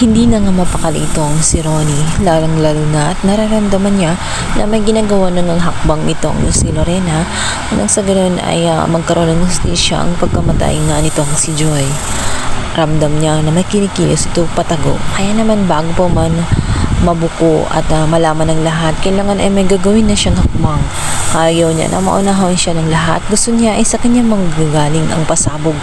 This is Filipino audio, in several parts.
Hindi na nga mapakali itong si Ronnie, lalang-lalo na at nararamdaman niya na may ginagawa na ng hakbang itong si Lorena nang sa ganun ay ah, magkaroon ng hustisya ang pagkamatay nga nitong si Joy. Ramdam niya na may kinikilos ito patago. Kaya naman bago pa man mabuko at ah, malaman ng lahat, kailangan ay may gagawin na siyang hakbang. Ayaw niya na maunahon siya ng lahat. Gusto niya ay sa kanya manggagaling ang pasabog.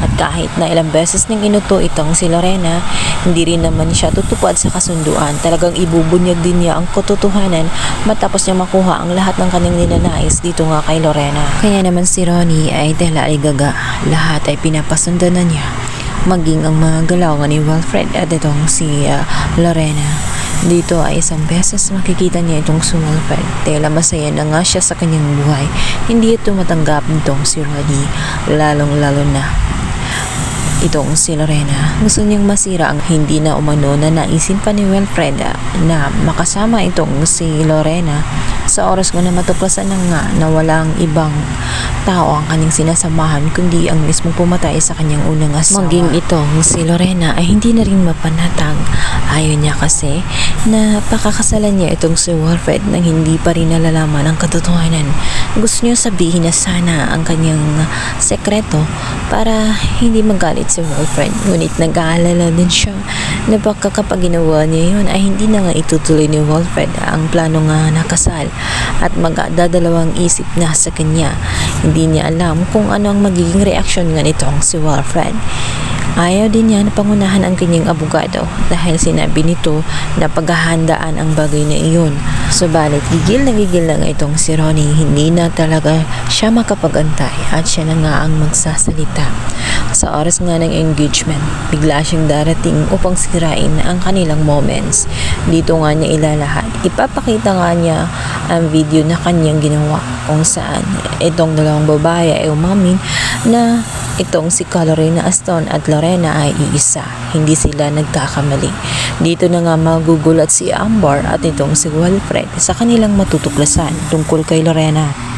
At kahit na ilang beses niyang inuto itong si Lorena, hindi rin naman siya tutupad sa kasunduan. Talagang ibubunyag din niya ang katotohanan matapos niya makuha ang lahat ng kanyang ninanais dito nga kay Lorena. Kaya naman si Ronnie ay tela ay gaga. Lahat ay pinapasundan na niya. Maging ang mga galaw ni Wilfred at itong si ah, Lorena. Dito ay isang beses makikita niya itong si Wilfred. Tela masaya na nga siya sa kanyang buhay. Hindi ito matanggap nitong si Ronnie. Lalong-lalo na itong si Lorena. Gusto niyang masira ang hindi na umano na naisin pa ni Wilfred na makasama itong si Lorena sa oras ko na matuklasan na nga na walang ibang tao ang kanyang sinasamahan kundi ang mismong pumatay sa kanyang unang asawa. Maging itong si Lorena ay hindi na rin mapanatag. Ayaw niya kasi na pakakasalan niya itong si Wilfred nang hindi pa rin nalalaman ang katotohanan. Gusto niya sabihin na sana ang kanyang sekreto para hindi magalit si Wilfred. Ngunit nag-aalala din siya na baka kapag ginawa niya yun ay hindi na nga itutuloy ni Wilfred ang plano nga nakasal at magdadalawang isip na sa kanya. Hindi niya alam kung ano ang magiging reaksyon nga nitong si Wilfred. Ayaw din niya na pangunahan ang kanyang abogado dahil sinabi nito na paghahandaan ang bagay na iyon. Subalit gigil na gigil na nga itong si Ronnie, hindi na talaga siya makapagantay at siya na nga ang magsasalita. Sa oras nga ng engagement, bigla siyang darating upang sirain ang kanilang moments. Dito nga niya ilalahat. Ipapakita nga niya ang video na kanyang ginawa kung saan itong dalawang babae ay umamin na itong si Colorina Aston at Lorena ay iisa. Hindi sila nagkakamali. Dito na nga magugulat si Amber at itong si Wilfred sa kanilang matutuklasan tungkol kay Lorena.